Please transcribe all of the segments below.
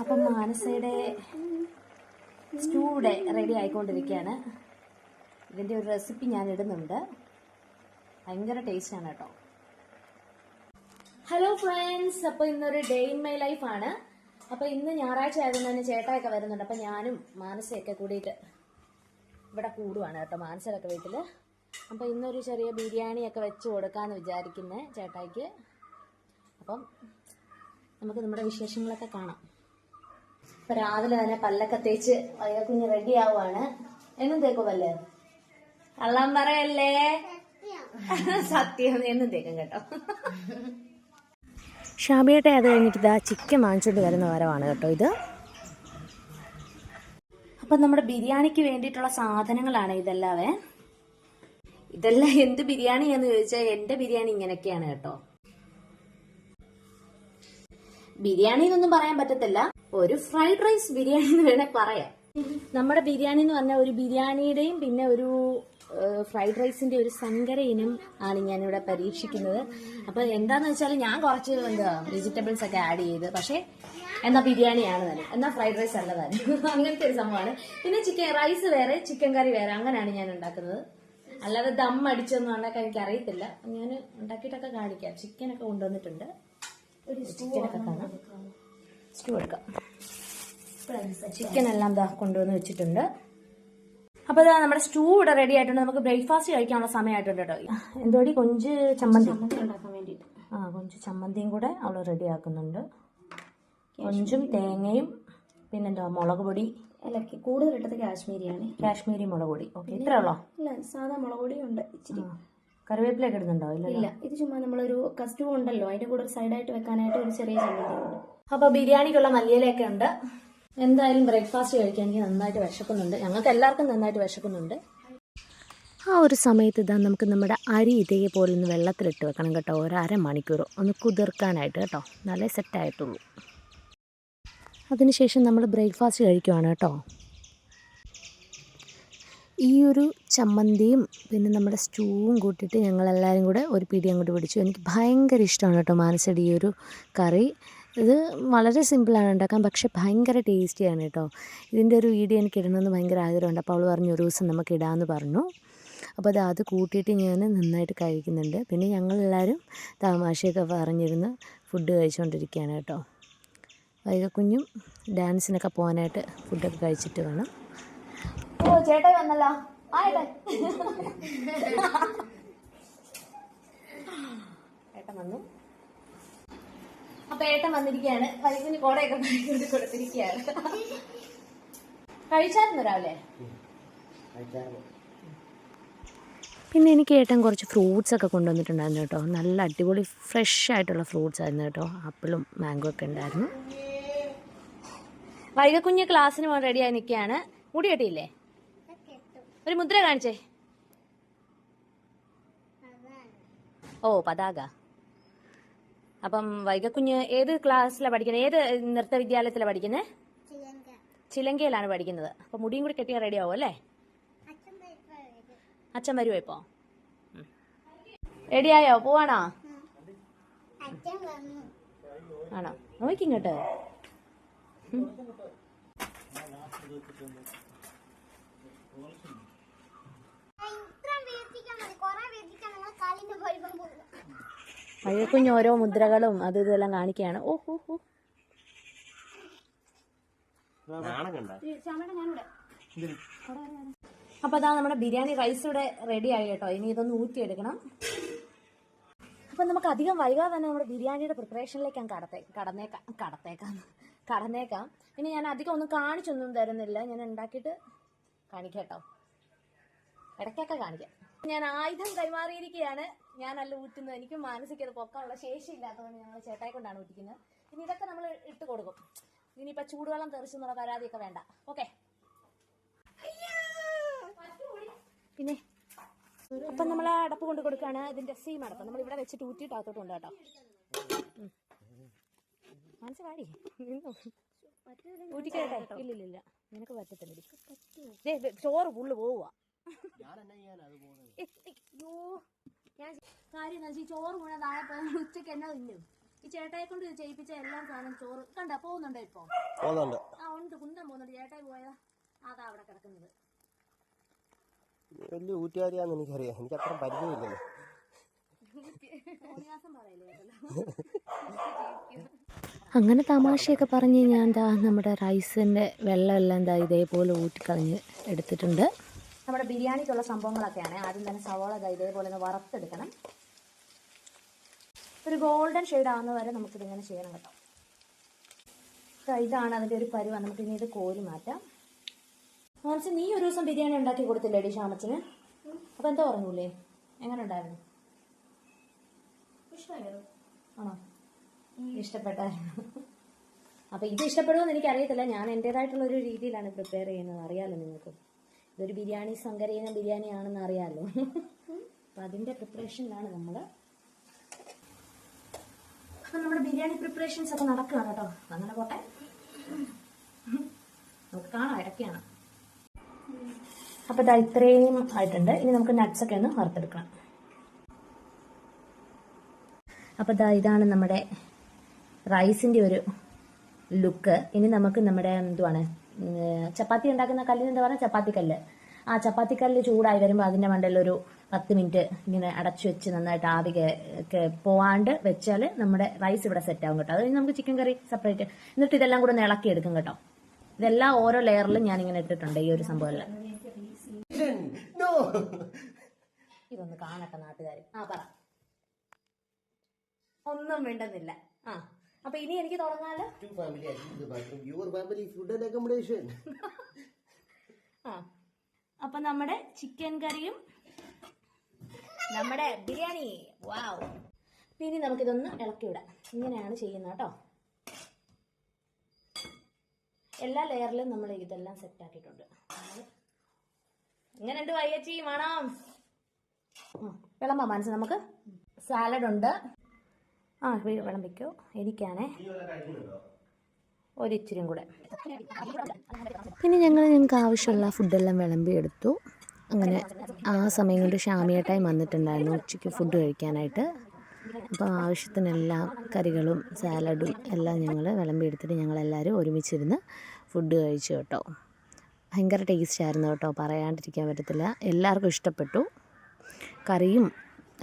അപ്പം മാനസയുടെ സ്റ്റൂടെ റെഡി ആയിക്കൊണ്ടിരിക്കുകയാണ്. ഇതിന്റെ ഒരു റെസിപ്പി ഞാൻ ഇടുന്നുണ്ട്. ഭയങ്കര ആണ് കേട്ടോ. ഹലോ ഫ്രണ്ട്സ് അപ്പോൾ ഇന്നൊരു ഡേ ഇൻ മൈ ലൈഫ് ആണ്. അപ്പോൾ ഇന്ന് ഞായറാഴ്ച ആയതുകൊണ്ട് തന്നെ ചേട്ടായൊക്കെ വരുന്നുണ്ട്. അപ്പോൾ ഞാനും മാനസയൊക്കെ കൂടിയിട്ട് ഇവിടെ കൂടുവാണ് കേട്ടോ മാനസരൊക്കെ വീട്ടിൽ അപ്പോൾ ഇന്നൊരു ചെറിയ ബിരിയാണിയൊക്കെ വെച്ച് കൊടുക്കാമെന്ന് വിചാരിക്കുന്നത് ചേട്ടായിക്ക്. അപ്പം നമുക്ക് നമ്മുടെ വിശേഷങ്ങളൊക്കെ കാണാം. ഇപ്പൊ രാവിലെ തന്നെ പല്ലൊക്കെ തേച്ച് വൈകക്കുഞ്ഞ് റെഡി ആവുകയാണ് എന്നും തേക്കും പല്ല്? കള്ളം പറയല്ലേ? സത്യം. എന്നും തേക്കും കേട്ടോ? ഷാബിയുടെ അത് കഴിഞ്ഞിട്ട് ഇതാ ചിക്കൻ വാങ്ങിച്ചുകൊണ്ട് വരുന്ന വരവാണ് കേട്ടോ ഇത്. അപ്പൊ നമ്മുടെ ബിരിയാണിക്ക് വേണ്ടിയിട്ടുള്ള സാധനങ്ങളാണ് ഇതെല്ലാവേ. ഇതെല്ലാം എന്ത് ബിരിയാണി എന്ന് ചോദിച്ചാൽ എന്റെ ബിരിയാണി ഇങ്ങനെയൊക്കെയാണ് കേട്ടോ. ബിരിയാണി എന്നൊന്നും പറയാൻ പറ്റത്തില്ല. ഒരു ഫ്രൈഡ് റൈസ് ബിരിയാണി എന്ന് വേണേ പറയാം. നമ്മുടെ ബിരിയാണി എന്ന് പറഞ്ഞാൽ ഒരു ബിരിയാണിയുടെയും പിന്നെ ഒരു ഫ്രൈഡ് റൈസിന്റെ ഒരു സങ്കര ഇനം ആണ് ഞാനിവിടെ പരീക്ഷിക്കുന്നത്. അപ്പൊ എന്താന്ന് വെച്ചാൽ ഞാൻ കുറച്ച് എന്താ വെജിറ്റബിൾസ് ഒക്കെ ആഡ് ചെയ്ത്. പക്ഷേ എന്നാ ബിരിയാണിയാണ് തന്നെ. എന്നാ ഫ്രൈഡ് റൈസ് അല്ല തന്നെ. അങ്ങനത്തെ ഒരു സംഭവമാണ്. പിന്നെ ചിക്കൻ റൈസ് വേറെ ചിക്കൻ കറി വേറെ. അങ്ങനെയാണ് ഞാൻ ഉണ്ടാക്കുന്നത്. അല്ലാതെ ദം അടിച്ചൊന്നും ഉണ്ടാക്കാൻ എനിക്ക് അറിയത്തില്ല ഞാൻ ഉണ്ടാക്കിയിട്ടൊക്കെ കാണിക്കാം. ചിക്കനൊക്കെ കൊണ്ടുവന്നിട്ടുണ്ട്. ചിക്കനൊക്കെ കാണാം. സ്റ്റൂ എടുക്കാം. ചിക്കൻ എല്ലാം ദാ കൊണ്ടുവന്ന് വെച്ചിട്ടുണ്ട്. അപ്പൊ ഇതാ നമ്മുടെ സ്റ്റൂ ഇവിടെ റെഡി ആയിട്ടുണ്ട്. നമുക്ക് ബ്രേക്ക്ഫാസ്റ്റ് കഴിക്കാനുള്ള സമയമായിട്ടുണ്ട് കേട്ടോ. എന്തോടി? കൊഞ്ച് ചമ്മന്തി. ഉണ്ടാക്കാൻ വേണ്ടിയിട്ട്. ആ കൊഞ്ച് ചമ്മന്തിയും കൂടെ അവൾ റെഡി ആക്കുന്നുണ്ട്. കൊഞ്ചും തേങ്ങയും പിന്നെന്താ മുളക് പൊടി. ഇലക്കി കൂടുതൽ ഇട്ടത് കാശ്മീരിയാണ്. കാശ്മീരി മുളക് പൊടി. ഓക്കെ ഇത്ര ഉള്ളോ? ഇല്ല സാധാ മുളക് പൊടി ഉണ്ട് ഇച്ചിരി. കറിവേപ്പിലൊക്കെ ഇടുന്നുണ്ടോ? ഇല്ല ഇത് ചുമ്മാ നമ്മളൊരു കസ്റ്റൂ ഉണ്ടല്ലോ. അതിന്റെ കൂടെ ഒരു സൈഡായിട്ട് വെക്കാനായിട്ട് ഒരു ചെറിയ ചമ്മന്തി ഉണ്ട്. അപ്പൊ ബിരിയാണിക്കുള്ള മല്ലിയിലൊക്കെ ഉണ്ട്. എന്തായാലും ബ്രേക്ക്ഫാസ്റ്റ് കഴിക്കാൻ എനിക്ക് നന്നായിട്ട് വിശക്കുന്നുണ്ട്. ഞങ്ങൾക്ക് എല്ലാവർക്കും നന്നായിട്ട് വിശക്കുന്നുണ്ട്. ആ ഒരു സമയത്ത് ഇതാ നമുക്ക് നമ്മുടെ അരി ഇതേപോലെ ഒന്ന് വെള്ളത്തിലിട്ട് വെക്കണം കേട്ടോ. ഒരു അരമണിക്കൂർ ഒന്ന് കുതിർക്കാനായിട്ട് കേട്ടോ. നല്ല സെറ്റായിട്ടുള്ളൂ അതിനുശേഷം നമ്മൾ ബ്രേക്ക്ഫാസ്റ്റ് കഴിക്കുവാണ് കേട്ടോ. ഈ ഒരു ചമ്മന്തിയും പിന്നെ നമ്മുടെ സ്റ്റൂവും കൂട്ടിയിട്ട് ഞങ്ങളെല്ലാവരും കൂടെ ഒരു പിടി അങ്ങോട്ട് പിടിച്ചു. എനിക്ക് ഭയങ്കര ഇഷ്ടമാണ് കേട്ടോ മാനസടി ഈ ഒരു കറി. ഇത് വളരെ സിമ്പിളാണ് ഉണ്ടാക്കാൻ പക്ഷെ ഭയങ്കര ടേസ്റ്റിയാണ് കേട്ടോ. ഇതിന്റെ ഒരു വീഡിയോ എനിക്ക് ഇടണമെന്ന് ഭയങ്കര ആഗ്രഹമുണ്ട്. അപ്പോൾ അവൾ പറഞ്ഞു ഒരു ദിവസം നമുക്ക് ഇടാമെന്ന് പറഞ്ഞു. അപ്പോൾ അത് അത് കൂട്ടിയിട്ട് ഞാൻ നന്നായിട്ട് കഴിക്കുന്നുണ്ട്. പിന്നെ ഞങ്ങളെല്ലാവരും തമാശയൊക്കെ പറഞ്ഞിരുന്ന് ഫുഡ് കഴിച്ചുകൊണ്ടിരിക്കുകയാണ് കേട്ടോ. വൈകക്കുഞ്ഞും ഡാൻസിനൊക്കെ പോകാനായിട്ട് ഫുഡൊക്കെ കഴിച്ചിട്ട് വേണം. ഓ വന്നല്ലോ. ചേട്ടൻ വന്നു. അപ്പൊ വന്നിരിക്കയാണ് വന്നിരിക്കുകയാണ്. വൈകിന് കോടയൊക്കെ കൊണ്ട് കൊടുത്തിരിക്കുകയാണ്. കഴിച്ചായിരുന്നു രാവിലെ? പിന്നെ എനിക്ക് ഏട്ടൻ കുറച്ച് ഫ്രൂട്ട്സ് ഒക്കെ കൊണ്ടുവന്നിട്ടുണ്ടായിരുന്നു കേട്ടോ. നല്ല അടിപൊളി ഫ്രഷ് ആയിട്ടുള്ള ഫ്രൂട്ട്സ് ആയിരുന്നു കേട്ടോ. ആപ്പിളും മാംഗോ ഒക്കെ ഉണ്ടായിരുന്നു. വൈകക്കുഞ്ഞ് ക്ലാസ്സിന് പോകാൻ റെഡിയായി നിൽക്കുകയാണ്. മുടി കെട്ടിയില്ലേ ഒരു മുദ്ര കാണിച്ചേ. ഓ പതാക. അപ്പം വൈകക്കുഞ്ഞ് ഏത് ക്ലാസ്സിലാണ് പഠിക്കുന്നത് ഏത് നൃത്ത വിദ്യാലയത്തിലാണ് പഠിക്കുന്നത് ചിലങ്കയിലാണ് പഠിക്കുന്നത്. അപ്പൊ മുടിയും കൂടി കെട്ടിയാൽ റെഡി ആവും അല്ലേ? അച്ഛൻ വരുമോ ഇപ്പോ? റെഡിയായോ പോവാണോ? ആണോ? നോക്കിങ്ങോട്ട് വഴിക്കുഞ്ഞ് ഓരോ മുദ്രകളും അത് ഇതെല്ലാം കാണിക്കുകയാണ്. ഓ ഹോ ഹോ. അപ്പൊ അതാ നമ്മുടെ ബിരിയാണി റൈസ് ഇവിടെ റെഡി ആയി കേട്ടോ. ഇനി ഇതൊന്ന് ഊറ്റിയെടുക്കണം. അപ്പൊ നമുക്ക് അധികം വൈകാതെ തന്നെ നമ്മുടെ ബിരിയാണിയുടെ പ്രിപ്പറേഷനിലേക്ക് ഞാൻ കടത്തേ കടന്നേക്കാം കടത്തേക്കാം. കടന്നേക്കാം. ഇനി ഞാൻ അധികം ഒന്നും കാണിച്ചൊന്നും തരുന്നില്ല. ഞാൻ ഉണ്ടാക്കിയിട്ട് കാണിക്കാം കേട്ടോ. ഇടയ്ക്കൊക്കെ കാണിക്കാം. ഞാൻ ആയുധം കൈമാറിയിരിക്കുകയാണ്. ഞാനല്ല ഊറ്റുന്നത്. എനിക്ക് മാനസിക അത് പൊക്കാനുള്ള ശേഷി ഇല്ലാത്തതുകൊണ്ട് ഞങ്ങൾ ചേട്ടായി കൊണ്ടാണ് ഊറ്റിക്കുന്നത്. ഇനി ഇതൊക്കെ നമ്മൾ ഇട്ട് കൊടുക്കും. ഇനിയിപ്പോൾ ചൂടുവെള്ളം തെറിച്ചു എന്നുള്ള പരാതിയൊക്കെ വേണ്ട. ഓക്കെ. പിന്നെ അപ്പം നമ്മൾ അടപ്പ് കൊണ്ട് കൊടുക്കുകയാണ്. ഇതിന്റെ സീം അടപ്പ്. നമ്മൾ ഇവിടെ വെച്ചിട്ട് ഊറ്റിയിട്ട് അകത്തോട്ടുണ്ട് കേട്ടോ. മനസ്സ് നിന്നോ? ഊറ്റിക്കട്ടെ. ഇല്ല ഇല്ല ഇല്ല നിനക്ക് പറ്റത്തില്ല ചോറ് പോവുക അയ്യോ കാര്യം ഈ ചോറ് മുഴുവൻ താഴെ പോയാൽ ഉച്ചയ്ക്ക് എന്നാ തിന്നും? ഈ ചേട്ടായെ കൊണ്ട് ചെയ്യിപ്പിച്ച എല്ലാം സാധനം ചോറ്. കണ്ട പോകുന്നുണ്ടോ ഇപ്പൊ? ആ ഉണ്ട്. കുന്തം പോകുന്നുണ്ട്. ചേട്ടായി പോയതാ. അതാ അവിടെ കിടക്കുന്നത്. വലിയ ഊറ്റുകാരിയാന്ന് എനിക്കറിയാം. എനിക്ക് അത്ര പരിചയമില്ലല്ലോ. തോന്നിയാസം പറയല്ലേ കേട്ടല്ലോ? അങ്ങനെ തമാശയൊക്കെ പറഞ്ഞ് ഞാൻ എന്താ നമ്മുടെ റൈസിന്റെ വെള്ളമെല്ലാം എന്താ ഇതേപോലെ ഊറ്റിക്കളഞ്ഞ് എടുത്തിട്ടുണ്ട്. നമ്മുടെ ബിരിയാണിക്കുള്ള സംഭവങ്ങളൊക്കെയാണ്. ആദ്യം തന്നെ സവാള ദാ ഇതേപോലെ ഒന്ന് വറുത്തെടുക്കണം. ഒരു ഗോൾഡൻ ഷെയ്ഡ് ആവുന്ന വരെ നമുക്കിതിങ്ങനെ ചെയ്യണം കേട്ടോ. ഇതാണ് അതിന്റെ ഒരു പരുവ. നമുക്ക് ഇനി ഇത് കോരി മാറ്റാം. മോൻസ് നീ ഒരു ദിവസം ബിരിയാണി ഉണ്ടാക്കി കൊടുത്തില്ലേടി ഷാമച്ചിന് അപ്പൊ എന്താ പറഞ്ഞൂലേ എങ്ങനെ ഉണ്ടായിരുന്നു? ആണോ? ഇഷ്ടപ്പെട്ടായിരുന്നു. അപ്പൊ ഇത് ഇഷ്ടപ്പെടുമെന്ന് എനിക്കറിയത്തില്ല. ഞാൻ എന്റേതായിട്ടുള്ള ഒരു രീതിയിലാണ് പ്രിപ്പയർ ചെയ്യുന്നത്. അറിയാമല്ലോ നിങ്ങൾക്ക്. ഇതൊരു ബിരിയാണി സങ്കരയിന ബിരിയാണി ആണെന്ന് അറിയാലോ അപ്പൊ അതിന്റെ പ്രിപ്പറേഷനിലാണ് നമ്മൾ അപ്പൊ നമ്മുടെ ബിരിയാണി പ്രിപ്പറേഷൻസ് ഒക്കെ നടക്കുകയാണ് കേട്ടോ. അങ്ങനെ പോട്ടെ. നമുക്ക് കാണാം ഇടയ്ക്കാണ്. അപ്പൊ ഇതാ ഇത്രയും ആയിട്ടുണ്ട്. ഇനി നമുക്ക് നട്ട്സ് ഒക്കെ ഒന്ന് വറുത്തെടുക്കണം. അപ്പൊ ഇതാ ഇതാണ് നമ്മുടെ റൈസിന്റെ ഒരു ലുക്ക് ഇനി നമുക്ക് നമ്മുടെ എന്തുവാണ്? ചപ്പാത്തി ഉണ്ടാക്കുന്ന കല്ലിന് എന്താ പറയുക ചപ്പാത്തി കല്ല്. ആ ചപ്പാത്തിക്കല്ലിൽ ചൂടായി വരുമ്പോൾ അതിന്റെ മണ്ടലൊരു ഒരു പത്ത് മിനിറ്റ് ഇങ്ങനെ അടച്ചു വെച്ച് നന്നായിട്ട് ആവി പോവാണ്ട് വെച്ചാൽ നമ്മുടെ റൈസ് ഇവിടെ സെറ്റ് ആവും കേട്ടോ. അത് നമുക്ക് ചിക്കൻ കറി സെപ്പറേറ്റ് എന്നിട്ട് ഇതെല്ലാം കൂടെ ഒന്ന് ഇളക്കി എടുക്കും കേട്ടോ. ഇതെല്ലാം ഓരോ ലെയറിലും ഞാൻ ഇങ്ങനെ ഇട്ടിട്ടുണ്ട് ഈ ഒരു സംഭവം ഇതൊന്ന് കാണട്ടെ നാട്ടുകാർ ആ പറ. ഒന്നും വേണ്ടെന്നില്ല ആ അപ്പൊ ഇനി എനിക്ക് തുടങ്ങാലോ. ആ. അപ്പൊ നമ്മുടെ ചിക്കൻ കറിയും നമ്മുടെ ബിരിയാണി. വാവ് ഇനി നമുക്കിതൊന്ന് ഇളക്കി വിടാം ഇങ്ങനെയാണ് ചെയ്യുന്നത് കേട്ടോ. എല്ലാ ലെയറിലും നമ്മൾ ഇതെല്ലാം സെറ്റ് ആക്കിയിട്ടുണ്ട്. എങ്ങനെയുണ്ട് വയ്യച്ചി മണം വിളമ്പ മനസ്സ് നമുക്ക്. സാലഡ് ഉണ്ട്. ആ വിളമ്പിക്കോ. എനിക്കാണേ. ഒരിച്ചിരും കൂടെ. പിന്നെ ഞങ്ങൾ ഞങ്ങൾക്ക് ആവശ്യമുള്ള ഫുഡെല്ലാം വിളമ്പിയെടുത്തു അങ്ങനെ ആ സമയം കൊണ്ട് ഷാമിയേട്ടായി വന്നിട്ടുണ്ടായിരുന്നു ഉച്ചയ്ക്ക് ഫുഡ് കഴിക്കാനായിട്ട്. അപ്പോൾ ആവശ്യത്തിനെല്ലാം കറികളും സാലഡും എല്ലാം ഞങ്ങൾ വിളമ്പിയെടുത്തിട്ട് ഞങ്ങളെല്ലാവരും ഒരുമിച്ചിരുന്ന് ഫുഡ് കഴിച്ചു കേട്ടോ. ഭയങ്കര ടേസ്റ്റ് ആയിരുന്നു കേട്ടോ. പറയാണ്ടിരിക്കാൻ പറ്റത്തില്ല. എല്ലാവർക്കും ഇഷ്ടപ്പെട്ടു. കറിയും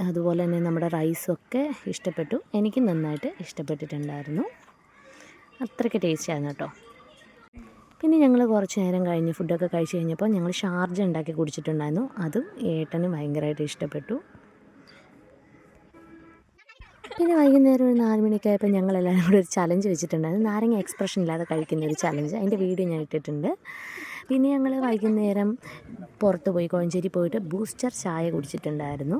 അതുപോലെ തന്നെ നമ്മുടെ റൈസും ഒക്കെ ഇഷ്ടപ്പെട്ടു. എനിക്ക് നന്നായിട്ട് ഇഷ്ടപ്പെട്ടിട്ടുണ്ടായിരുന്നു. അത്രയ്ക്ക് ടേസ്റ്റ് ആയിരുന്നു കേട്ടോ. പിന്നെ ഞങ്ങൾ കുറച്ച് നേരം കഴിഞ്ഞ് ഫുഡൊക്കെ കഴിച്ച് കഴിഞ്ഞപ്പോൾ ഞങ്ങൾ ഷാർജ ഉണ്ടാക്കി കുടിച്ചിട്ടുണ്ടായിരുന്നു. അതും ഏട്ടന് ഭയങ്കരമായിട്ട് ഇഷ്ടപ്പെട്ടു. പിന്നെ വൈകുന്നേരം ഒരു നാല് ആയപ്പോൾ ഞങ്ങളെല്ലാവരും കൂടെ ഒരു ചലഞ്ച് വെച്ചിട്ടുണ്ടായിരുന്നു. നാരങ്ങ എക്സ്പ്രഷൻ ഇല്ലാതെ കഴിക്കുന്ന ഒരു ചലഞ്ച് അതിന്റെ വീഡിയോ ഞാൻ ഇട്ടിട്ടുണ്ട്. പിന്നെ ഞങ്ങൾ വൈകുന്നേരം പുറത്ത് പോയി കോഴഞ്ചേരി പോയിട്ട് ബൂസ്റ്റർ ചായ കുടിച്ചിട്ടുണ്ടായിരുന്നു.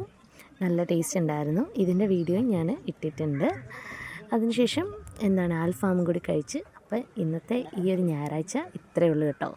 നല്ല ടേസ്റ്റ് ഉണ്ടായിരുന്നു. ഇതിന്റെ വീഡിയോ ഞാൻ ഇട്ടിട്ടുണ്ട്. അതിനുശേഷം എന്താണ് ആൽഫാമും കൂടി കഴിച്ച് അപ്പോൾ ഇന്നത്തെ ഈ ഒരു ഞായറാഴ്ച ഇത്രയേ ഉള്ളൂ കേട്ടോ.